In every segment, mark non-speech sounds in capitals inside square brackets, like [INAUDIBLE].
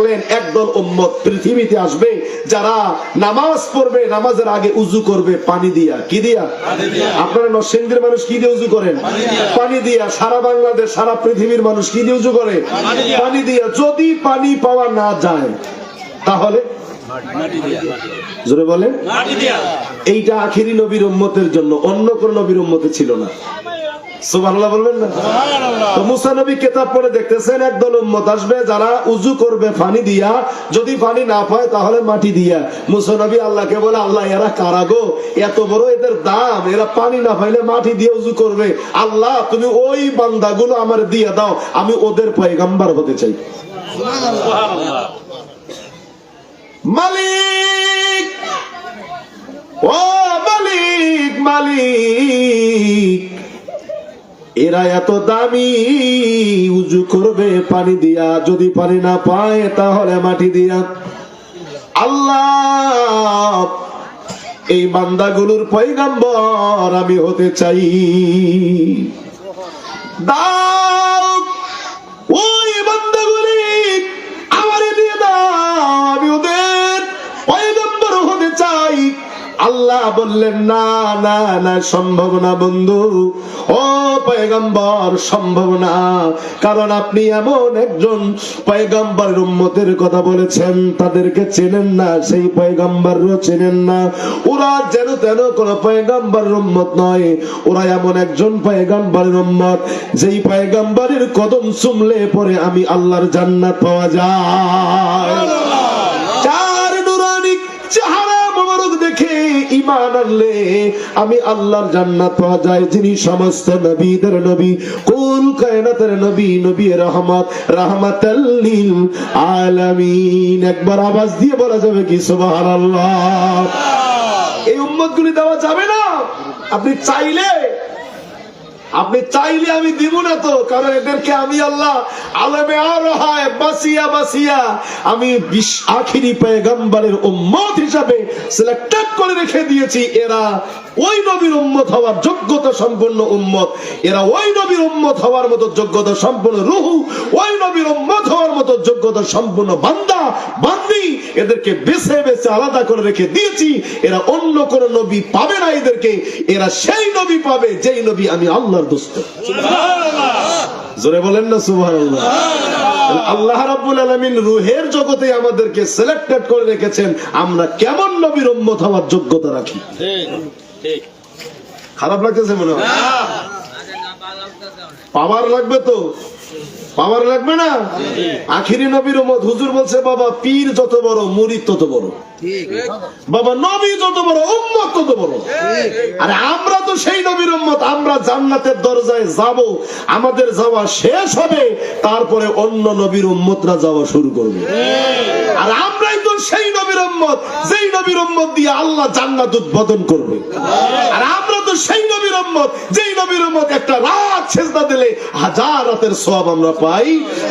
দেখলেন একদল উম্মত পৃথিবীতে আসবে যারা নামাজ পড়বে নামাজের আগে উজু করবে পানি দিয়া। কি দিয়া? আপনারা নরসিংদীর মানুষ কি দিয়ে উজু করেন? পানি দিয়া। সারা বাংলাদেশ সারা পৃথিবীর মানুষ কি দিয়ে উজু করে? পানি দিয়া। যদি পানি পাওয়া না যায় তাহলে? জোরে বলেন। এইটা আখিরি নবীর উম্মতের জন্য অন্য কোন নবীর উম্মতে ছিল না। সুবহানাল্লাহ বলবেন না? তো মুসা নবী কেতাব পড়ে দেখতেছেন একদল উম্মত আসবে যারা উজু করবে পানি দিয়া। যদি পানি না পায় তাহলে মাটি দিয়া। মুসা নবী আল্লাহকে বলে আল্লাহ এরা কারাগো এত বড় এদের দাম। এরা পানি না পাইলে মাটি দিয়ে উজু করবে। আল্লাহ তুমি ওই বান্দাগুলো আমার দিয়ে দাও। আমি ওদের পয়গাম্বার হতে চাই। মালিক! ও মালিক মালিক! এরা এত দামি, উজু করবে পানি দিয়া, যদি পানি না পায় তাহলে মাটি দিয়া। আল্লাহ, এই বান্দাগুলোর পৈগাম্বর আমি হতে চাই। দাও, ওই বান্দাগুলি আল্লাহ বললেন না না না সম্ভব না বন্ধু। ও পয়গম্বর সম্ভব না। কারণ আপনি এমন একজন পয়গম্বরের উম্মতের কথা বলেছেন। তাদেরকে চেনেন না সেই পয়গম্বরও চেনেন না। ওরা যেন তেন কোন পয়গম্বরের উম্মত নয়। ওরা এমন একজন পয়গম্বরের উম্মত যেই পয়গম্বরের কদম চুমলে পরে আমি আল্লাহর জান্নাত পাওয়া যায়। চার নুরানি চেহারা মোবারক দেখে ইমান আনলে আমি আল্লাহর জান্নাত পাওয়া যায়, যিনি সমস্ত নবীদের নবী। কুল কায়নাতের নবী নবী রহমত রহমাতাল্লিল আলামিন। একবার আওয়াজ দিয়ে বলা যাবে কি, সুবহানাল্লাহ। এই উম্মত গুলি দেওয়া যাবে না। আপনি চাইলে আপনি চাইলে আমি দিব না তো, কারণ এদেরকে আমি আল্লাহ আলমে আর হয় বাসিয়া বাসিয়া আমি আখিরি পেগম্বরের উম্মত হিসাবে সিলেক্টেড করে রেখে দিয়েছি। এরা ওই নবীর উম্মত হওয়ার যোগ্যতা সম্পন্ন উম্মত। এরা ওই নবীর উম্মত হওয়ার মতো যোগ্যতা সম্পন্ন রুহু ওই নবীর উম্মত হওয়ার মতো যোগ্যতা সম্পন্ন বান্দা বান্দি এদেরকে বেছে বেছে আলাদা করে রেখে দিয়েছি। এরা অন্য কোন নবী পাবে না এদেরকে এরা সেই নবী পাবে যেই নবী আমি আল্লাহর দোস্ত। জোরে বলেন না সুবহানাল্লাহ। আল্লাহ রাব্বুল আলামিন রুহের জগতে আমাদেরকে সিলেক্টেড করে রেখেছেন। আমরা কেমন নবীর উম্মত হওয়ার যোগ্যতা রাখি? খারাপ লাগতেছে মনে হয়। পাওয়ার লাগবে তো। পাওয়ার লাগবে না? আখিরি নবীর উম্মত হুজুর বলছে বাবা পীর যত বড় মুরিদ তত বড়। বাবা নবী যত বড় উম্মত তত বড়। আরে আমরা তো সেই নবীর উম্মত আমরা জান্নাতের দরজায় যাব আমাদের যাওয়া শেষ হবে তারপরে অন্য নবীর উম্মতরা যাওয়া শুরু করবে। আর আমরাই তো সেই নবীর উম্মত যেই নবীর উম্মত দিয়ে আল্লাহ জান্নাত উদ্বোধন করবে। আর আমরা তো সেই নবীর উম্মত যেই নবীর উম্মত একটা রাত সেজদা দিলে হাজার রাতের সওয়াব আমরা পাই।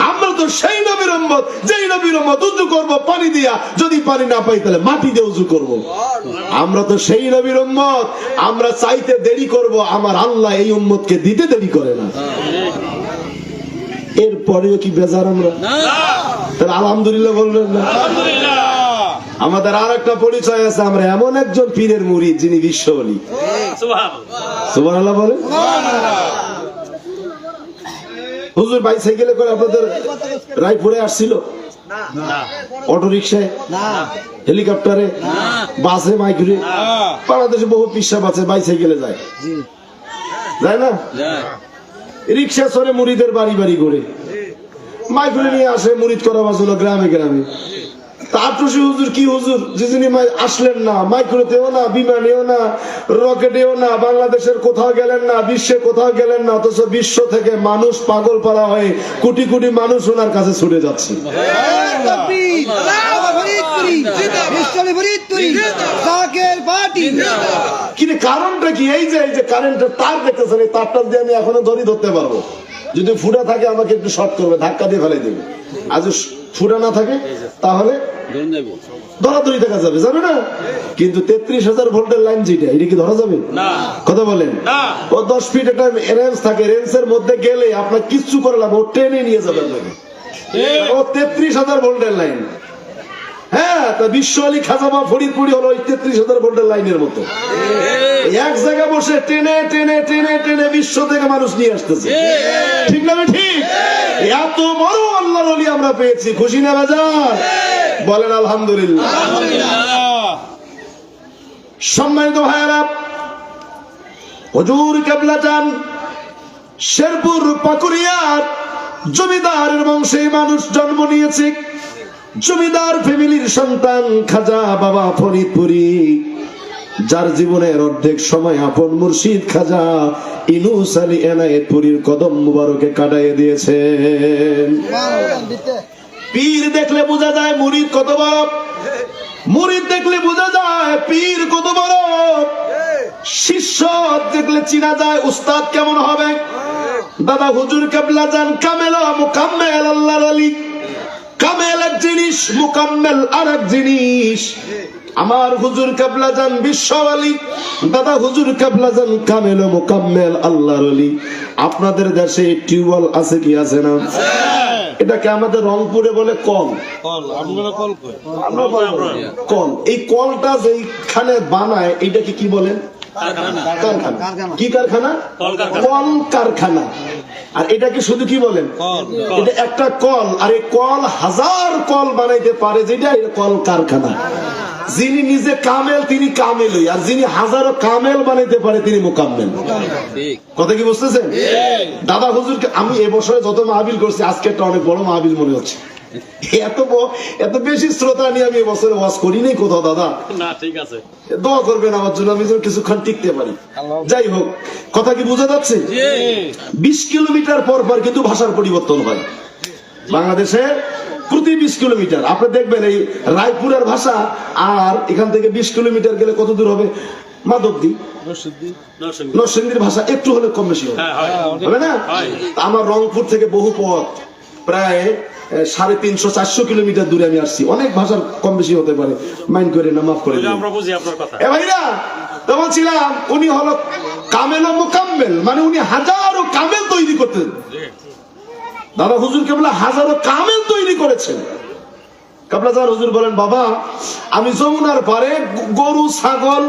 আমরা তো সেই নবীর উম্মত যেই নবীর উম্মত উজু করব পানি দিয়া যদি পানি না পাই তাহলে মাটি দিয়ে উজু করব। আমরা তো সেই নবীর উম্মত আমরা চাইতে দেরি করব আমার আল্লাহ এই উম্মতকে দিতে দেরি করে না। এরপরেও কি বেজার আমরা? তাহলে আলহামদুলিল্লাহ বলবেন না। আমাদের আর একটা পরিচয় আছে আমরা এমন একজন পীরের মুড়ি যিনি বিশ্ব বলি হুজুর বাইসাইকেলে করে আপনাদের রায়পুরে আসছিল? অটো রিক্সায় হেলিকপ্টারে? বাসে মাইক্রে বাংলাদেশে বহু বাইসাইকেলে যায়। যায় না? রিক্সা চড়ে মুড়িদের বাড়ি বাড়ি করে। মাইক্রে নিয়ে আসে মুড়িদ করা বাসলো গ্রামে গ্রামে। তাপটুসি হুজুর কি হুজুর? যে যিনি মাই- আসলেন না মাইক্রোতেও না বিমানেও না রকেটেও না বাংলাদেশের কোথাও গেলেন না বিশ্বে কোথাও গেলেন না অথচ বিশ্ব থেকে মানুষ পাগল পালা হয়ে কোটি কোটি মানুষ ওনার কাছে ছুটে যাচ্ছে। কিন্তু কারণটা কি? এই যে এই যে কারেন্টের তার দেখতেছেন এই তারটা দিয়ে আমি এখনও দড়ি ধরতে পারব। যদি ফুটা থাকে আমাকে একটু শর্ট করবে ধাক্কা দিয়ে ফেলে দেবে। আজ ফুটা না থাকে তাহলে ধরাধরি দেখা যাবে যাবে না? কিন্তু তেত্রিশ হাজার ভোল্টের লাইন যেটা এটা কি ধরা যাবে? কথা বলেন। ও দশ ফিট একটা রেঞ্জ থাকে রেঞ্জের মধ্যে গেলে আপনার কিচ্ছু করে ও ট্রেনে নিয়ে যাবে আপনাকে। ও তেত্রিশ হাজার ভোল্টের লাইন। হ্যাঁ তা বিশ্ব আলী খাজাবা ফরিদপুরি হলো ওই তেত্রিশ হাজার ভোল্টের লাইনের মতো। এক জায়গায় বসে টেনে টেনে টেনে টেনে বিশ্ব থেকে মানুষ নিয়ে আসতেছে। ঠিক না ঠিক? এত বড় আল্লাহর অলি আমরা পেয়েছি খুশি না বাজার? বলেন আলহামদুলিল্লাহ। সম্মানিত ভাইয়ারা হজুর কেবলা যান শেরপুর পাকুরিয়ার জমিদারের বংশে মানুষ জন্ম নিয়েছে। জমিদার ফ্যামিলির সন্তান খাজা বাবা ফরিদপুরি যার জীবনের অর্ধেক সময় আপন মুর্শিদ খাজা ইনুস আলী এনায়েতপুরীর কদম মুবারকে কাটাইয়ে দিয়েছেন। পীর দেখলে বোঝা যায় মুরিদ কত বড়। মুরিদ দেখলে বোঝা যায় পীর কত বড়। শিষ্য দেখলে চিনা যায় উস্তাদ কেমন হবে। দাদা হুজুর কেবলা যান, কামেল, মুকাম্মেল আল্লাহ আলী। কামেল এক জিনিস, মুকাম্মেল আর এক জিনিস। আমার হুজুর কেবলা যান বিশ্বওয়ালি দাদা হুজুর কেবলা যান কামেল মুকাম্মেল আল্লাহর আলী আপনাদের দেশে টিউবওয়েল আছে কি আছে না? এটাকে আমাদের রংপুরে বলে কল। কল এই কলটা যেখানে বানায় এটাকে কি বলেন কারখানা। কি কারখানা? কল কারখানা। আর এটাকে শুধু কি বলেন? এটা একটা কল আর এই কল হাজার কল বানাইতে পারে যেটা কল কারখানা। যিনি নিজে কামেল তিনি কামেলই আর যিনি হাজারো কামেল বানাইতে পারে তিনি মোকাম্মেল। কথা কি বুঝতেছেন? দাদা হুজুরকে আমি এবছরে যত মাহবিল করছি আজকে একটা অনেক বড় মাহবিল মনে হচ্ছে। [LAUGHS] এত এত বেশি শ্রোতা নিয়ে আমি এবছরে ওয়াজ করি নাই কোথাও দাদা। না ঠিক আছে। দোয়া করবেন আমার জন্য আমি যেন কিছুক্ষণ টিকতে পারি। যাই হোক কথা কি বোঝা যাচ্ছে? বিশ কিলোমিটার পর পর কিন্তু ভাষার পরিবর্তন হয়। বাংলাদেশে প্রতি বিশ কিলোমিটার। আপনি দেখবেন এই রায়পুরের ভাষা আর এখান থেকে বিশ কিলোমিটার গেলে কত দূর হবে? মাধবদী। নরসিংদী। নরসিংদীর ভাষা একটু হলে কম বেশি হবে। হ্যাঁ হয়। হবে না? আমার রংপুর থেকে বহু পথ। প্রায় সাড়ে তিনশো চারশো কিলোমিটার দূরে আমি আসছি। অনেক ভাষার কম বেশি হতে পারে। মাইন্ড করে না মাফ করে তো বলছিলাম উনি হলো কামেল মোকাম্মেল মানে উনি হাজারো কামেল তৈরি করতেন। দাদা হুজুর কেবলা হাজারো কামেল তৈরি করেছেন। কাবলা জান হুজুর বলেন বাবা আমি যমুনার পারে গরু ছাগল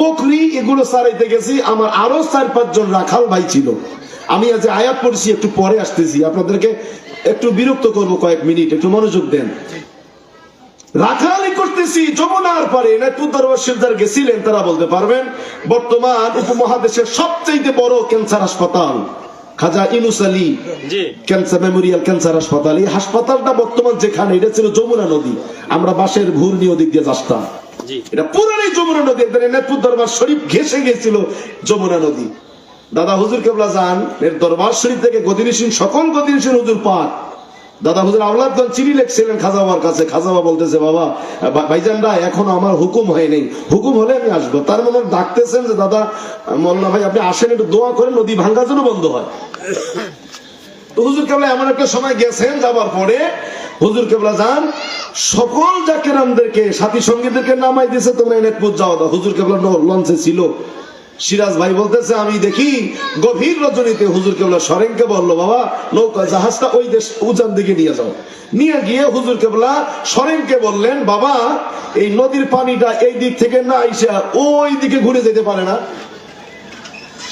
বকরি এগুলো সারাইতে গেছি। আমার আরও চার পাঁচজন রাখাল ভাই ছিল। আমি আজ আয়াত পড়ছি একটু পরে আসতেছি। আপনাদেরকে একটু বিরক্ত করব কয়েক মিনিট একটু মনোযোগ দেন। রাখালি করতেছি যমুনার পারে দরবার গেছিলেন তারা বলতে পারবেন বর্তমান উপমহাদেশের সবচেয়ে বড় ক্যান্সার হাসপাতাল Khaja Yunus Ali cancer memorial cancer হাসপাতাল। এই হাসপাতালটা বর্তমান যেখানে এটা ছিল যমুনা নদী। আমরা বাসের ভুর নিয়ে ওদিক দিয়ে আসতাম এটা পুরানি যমুনা নদী একদিন দরবার শরীফ ঘেসে গেছিল যমুনা নদী। দাদা হুজুর কেবলা যান, এর দরবার শরীফ থেকে গদিনিসীন সকল গদিনিসীন হুজুর পাক। দাদা হুজুর আওলাদগঞ্জ চিঠি লিখছিলেন খাজা বাবার কাছে খাজা বাবা বলতেছে, বাবা ভাইজানরা, এখনও আমার হুকুম হয়নি হুকুম হলে আমি আসব। তার মানে ডাকতেছেন যে, দাদা, মোল্লা ভাই, আপনি আসেন, একটু দোয়া করে নদী ভাঙ্গার জন্য বন্ধ হয়। তো হুজুর কেবলা এমন একটা সময় গেছেন, যাবার পরে হুজুর কেবলা যান, সকল জাকেরামদেরকে সাথী সঙ্গীদেরকে নামাই দিয়েছে তোমরা এনেকপুর যাও। দাও হুজুর কেবলা লঞ্চে ছিল। সিরাজ ভাই বলতেছে আমি দেখি গভীর রজনীতে হুজুর কেবলা সরেনকে বলল বাবা নৌকা জাহাজটা ওই দেশ উজান দিকে নিয়ে যাও। নিয়ে গিয়ে হুজুর কেবলা সরেনকে বললেন বাবা এই নদীর পানিটা এই দিক থেকে না আইসা ওই দিকে ঘুরে যেতে পারে না।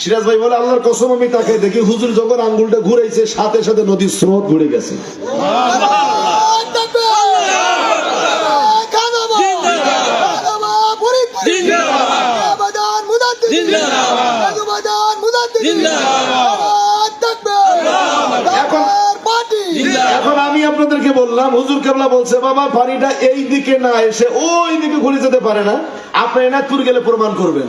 সিরাজ ভাই বলে আল্লাহর কসম আমি তাকে দেখি হুজুর যখন আঙ্গুলটা ঘুরেছে সাথে সাথে নদীর স্রোত ঘুরে গেছে। এখন আমি আপনাদেরকে বললাম হুজুর কেবলা বলছে বাবা পানিটা এই দিকে না এসে ওই দিকে ঘুরে যেতে পারে না। আপনি এনাথপুর গেলে প্রমাণ করবেন।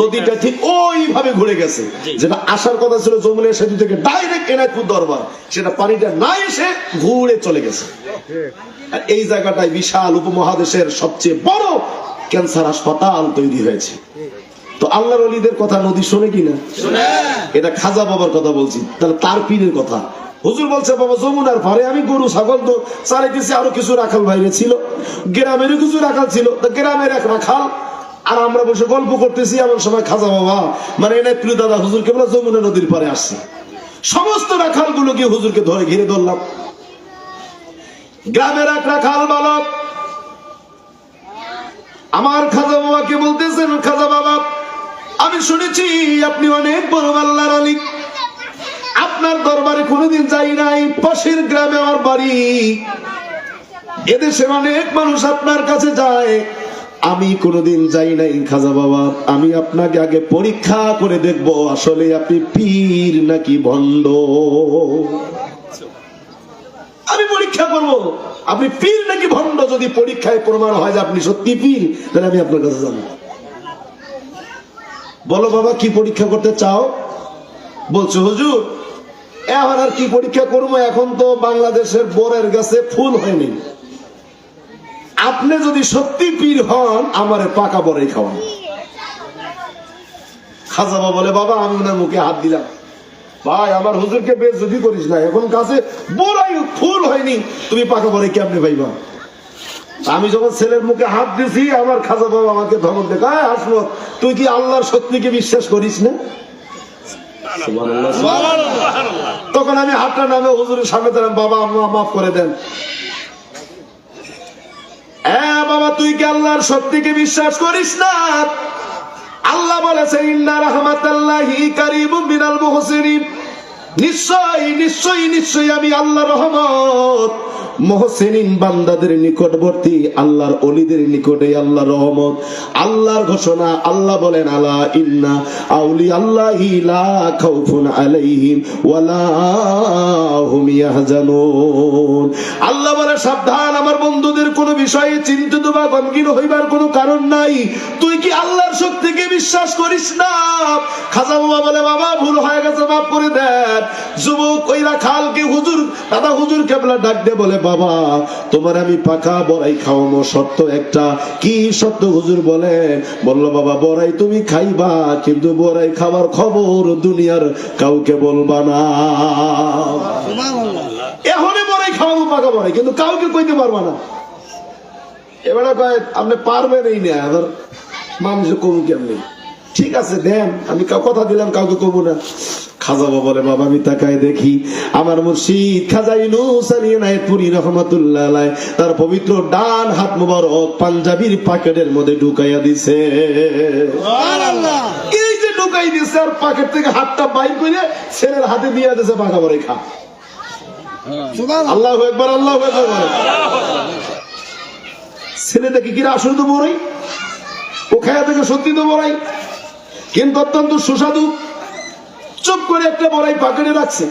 নদীটা ঠিক ওইভাবে ঘুরে গেছে। যেটা আসার কথা ছিল যমুনা সেতু থেকে ডাইরেক্ট এনাথপুর দরবার। সেটা পানিটা না এসে ঘুরে চলে গেছে। আর এই জায়গাটায় বিশাল উপমহাদেশের সবচেয়ে বড় ক্যান্সার হাসপাতাল তৈরি হয়েছে। তো আল্লাহর অলিদের কথা নদী শোনে কিনা? এটা খাজা বাবার কথা বলছি। তাহলে তার পীরের কথা। হুজুর বলছে বাবা যমুনার পারে আমি গরু ছাগল তো চালাইতেছি আরও কিছু রাখাল বাইরে ছিল। গ্রামেরও কিছু রাখাল ছিল। তো গ্রামের এক রাখাল। আর আমরা বসে গল্প করতেছি এমন সময় খাজা বাবা মানে এনে প্রিয় দাদা হুজুরকে বলে যমুনা নদীর পারে আসছে। সমস্ত রাখালগুলো গিয়ে হুজুরকে ধরে ঘিরে ধরলাম। গ্রামের এক রাখাল বালক। আমার খাজা বাবাকে বলতেছেন খাজা বাবা আমি শুনেছি, আপনি অনেক বড় আল্লাহর আলী। আপনার দরবারে কোনোদিন যাই নাই, পাশের গ্রামে আমার বাড়ি। এদেশের অনেক মানুষ আপনার কাছে যায়, আমি কোনোদিন যাই নাই, খাজা বাবা, আমি আপনাকে আগে পরীক্ষা করে দেখব, আসলে আপনি পীর নাকি ভণ্ড। আমি পরীক্ষা করব, আপনি পীর নাকি ভণ্ড, যদি পরীক্ষায় প্রমাণ হয় যে আপনি সত্যি পীর, তাহলে আমি আপনার কাছে যাব। বলো বাবা, কি পরীক্ষা করতে চাও? বলছো, হুজুর, এখন আর কি পরীক্ষা করব? এখন তো বাংলাদেশের বোরের গাছে ফুল হয়নি। আপনি যদি সত্যি পীর হন, আমার পাকা বড়াই খাওয়ান। খাজাবা বলে, বাবা, আমি ওনার মুখে হাত দিলাম। ভাই, আমার হুজুরকে বেশ যদি করিস না। এখন কাছে বড়াই ফুল হয়নি। তুমি পাকা বড়াই কেমনে ভাইবা আমি যখন ছেলের মুখে হাত দিছি, আমার খাজা বাবা আমাকে ধমক দেখায় হাসমত তুই কি আল্লাহর সত্যিকে বিশ্বাস করিস না? তখন আমি হাতটা নামে হুজুরের সামনে দিলাম বাবা, আম্মা, মাফ করে দেন। বাবা, তুই কি আল্লাহর সত্যিকে বিশ্বাস করিস না? আল্লাহ বলেছে ইন্না রহমাতাল্লাহি কারিবুম মিনাল মুহসিনিন। নিশ্চয় নিশ্চয়ই নিশ্চয়ই আমি আল্লাহ রহমত মহসিনিন বান্দাদের নিকটবর্তী, আল্লাহর অলিদের নিকটে আল্লাহ রহমত। আল্লাহর ঘোষণা, আল্লাহ বলেন, আলা ইন্না আউলি খাউফুন আলাইহিম ওয়ালা আল্লাহ বলে, সাবধান, আমার বন্ধুদের কোনো বিষয়ে চিন্তিত বা গমগীন হইবার কোনো কারণ নাই। তুই কি আল্লাহর শক্তিকে বিশ্বাস করিস না? খাজা বাবা বলে, বাবা, ভুল হয়ে গেছে, মাফ করে দেন। যুবক ওইরা খালকে হুজুর, দাদা হুজুর কেবলা ডাক দে বলে বাবা তোমার আমি পাকা বড়াই খাওয়ামো সত্য একটা। কি সত্য হুজুর বলে বলল বাবা বড়াই তুমি খাইবা কিন্তু বড়াই খাবার খবর দুনিয়ার কাউকে বলবা না। এখনই বড়াই খাওয়াবো পাকা বড়াই কিন্তু কাউকে কইতে পারবা না। এবারে কয় আপনি পারবেন এই না এবার মানুষে কমু কেমনি? ঠিক আছে দেন আমি কথা দিলাম কাউকে কমু না। খাজা বাবা বলে বাবা আমি তাকায় দেখি আমার মুর্শিদ খাজা ইউনুস আলী নায়তপুরি রহমাতুল্লাহ আলাইহ তার পবিত্র ডান হাত মুবারক পাঞ্জাবির পকেটের মধ্যে ঢুকাইয়া দিছে। সুবহানাল্লাহ। এই যে ঢুকাই দিছে আর পকেট থেকে হাতটা বাইর করে ছেলের হাতে দিয়ে দিছে পাকা বড়াই খা। সুবহানাল্লাহ। আল্লাহ একবার আল্লাহ একবার বলে। ছেলে দেখি কিরা আসলে তো বড়াই? ও খায়া থেকে সত্যি তো বড়াই? কিন্তু অত্যন্ত সুস্বাদু। চুপ করে একটা বড়াই পাকড়ে রাখছে।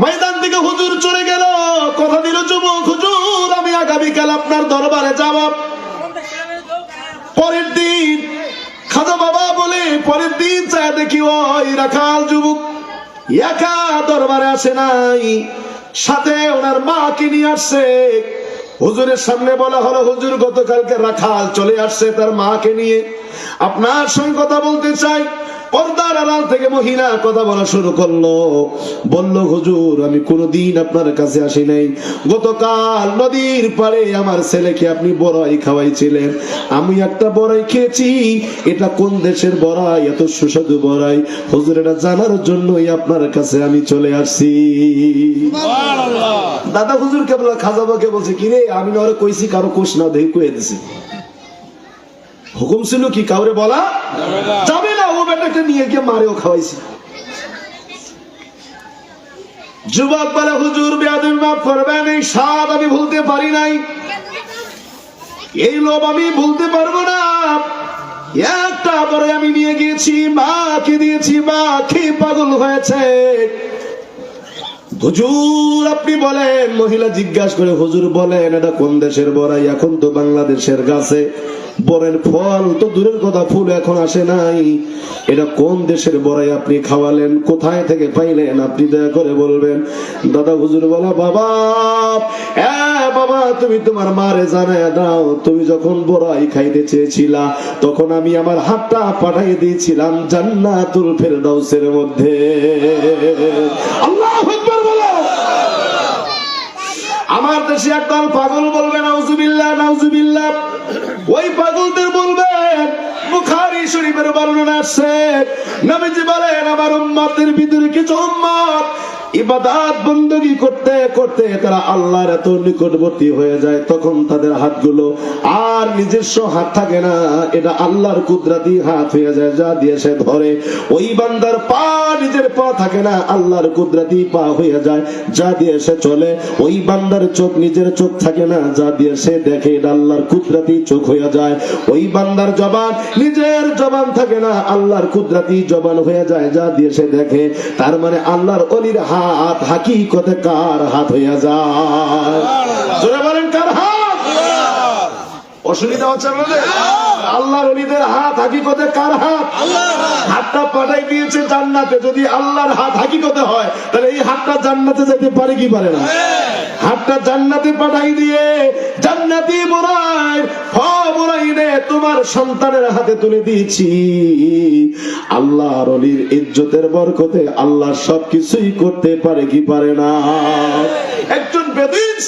ময়দান থেকে হুজুর চলে গেল। কথা দিল যুবক হুজুর আমি আগামীকাল আপনার দরবারে যাব। পরের দিন খাজা বাবা বলে পরের দিন চায় দেখি ওই রাখাল যুবক একা দরবারে আসে নাই। সাথে ওনার মাকে নিয়ে আসছে। হুজুরের সামনে বলা হলো হুজুর গতকালকে রাখাল চলে আসছে তার মাকে নিয়ে। আপনার সঙ্গে কথা বলতে চাই। পর্দার আড়াল থেকে মহিলা কথা বলা শুরু করল। বলল হুজুর আমি কোনোদিন আপনার কাছে আসি নাই। গতকাল নদীর পাড়ে আমার ছেলেকে আপনি বড়াই খাওয়াইছিলেন। আমি একটা বড়াই খেয়েছি। এটা কোন দেশের বড়াই? এত সুস্বাদু বড়াই। হুজুর এটা জানার জন্যই আপনার কাছে আমি চলে আসছি। দাদা হুজুর কেবল খাজাবাকে বলছে কিরে আমি ওরে কইছি কারও কোষ না দেখে কয়ে দিছি। হুকুম ছিল কি কাউরে বলা? যাবে না, ও বেটাকে নিয়ে গিয়ে মারেও খাওয়াইছি। যুবক বলে, হুজুর, বেয়াদবি মাফ করবেন, এই স্বাদ আমি ভুলতে পারি নাই। এই লোভ আমি ভুলতে পারব না। একটা পরে আমি নিয়ে গিয়েছি, মাকে দিয়েছি মা খেয়ে পাগল হয়েছে। হুজুর, আপনি বলেন, মহিলা জিজ্ঞাসা করে, হুজুর বলেন, এটা কোন দেশের বড়াই? এখন তো বাংলাদেশের গাছে বরের ফল, তো দূরের কথা, ফুল এখন আসে নাই। এটা কোন দেশের বড়াই আপনি খাওয়ালেন? কোথায় থেকে পাইলেন? আপনি দয়া করে বলবেন। দাদা, হুজুর বলা, বাবা বাবা, তুমি তোমার মারে জানায় দাও। তুমি যখন বড়াই খাইতে চেয়েছিলা, তখন আমি আমার হাতটা পাঠাই দিয়েছিলাম জান্নাতুল ফেরদাউসের মধ্যে। আল্লাহ আমার দেশে একদল পাগল বলবে, নাউজুবিল্লাহ নাউজুবিল্লাহ। ওই পাগলদের বলবেন বুখারি শরীফের বর্ণনা আসছে, নবীজি বলেন, আমার উম্মতের ভিতরে কিছু উম্মত ইবাদাত বন্দী করতে করতে তারা আল্লাহর এত নিকটবর্তী হয়ে যায়, তখন তাদের হাতগুলো আর নিজস্ব হাত থাকে না। এটা আল্লাহর কুদরাতি হাত হয়ে যায়, যা দিয়ে সে ধরে। ওই বান্দার পা নিজের পা থাকে না, আল্লাহর কুদরাতি পা হয়ে যায়, যা দিয়ে সে চলে। ওই বান্দার চোখ নিজের চোখ থাকে না, যা দিয়ে সে দেখে এটা আল্লাহর কুদরাতি চোখ হয়ে যায়। ওই বান্দার জবান নিজের জবান থাকে না, আল্লাহর কুদরাতি জবান হয়ে যায়, যা দিয়ে সে দেখে। তার মানে আল্লাহর অলির হাত হাকিকতে কার হাত হইয়া যায়? জোরে বলেন কার হাত? অসুবিধা হচ্ছে আপনাদের? আল্লাহর অলিদের হাত হাকিকতে কার হাত? হাতটা পাঠাই দিয়েছে জান্নাতে যদি আল্লাহর হাত হাকিকতে হয় তাহলে এই হাতটা জান্নাতে যেতে পারে কি পারে না? হাতটা জান্নাতে পাঠাই দিয়ে জান্নাতি বোরাই রে তোমার সন্তানের হাতে তুলে দিয়েছি। আল্লাহ রলির ইজ্জতের বরকতে আল্লাহ সবকিছুই করতে পারে কি পারে না? একজন বেদিস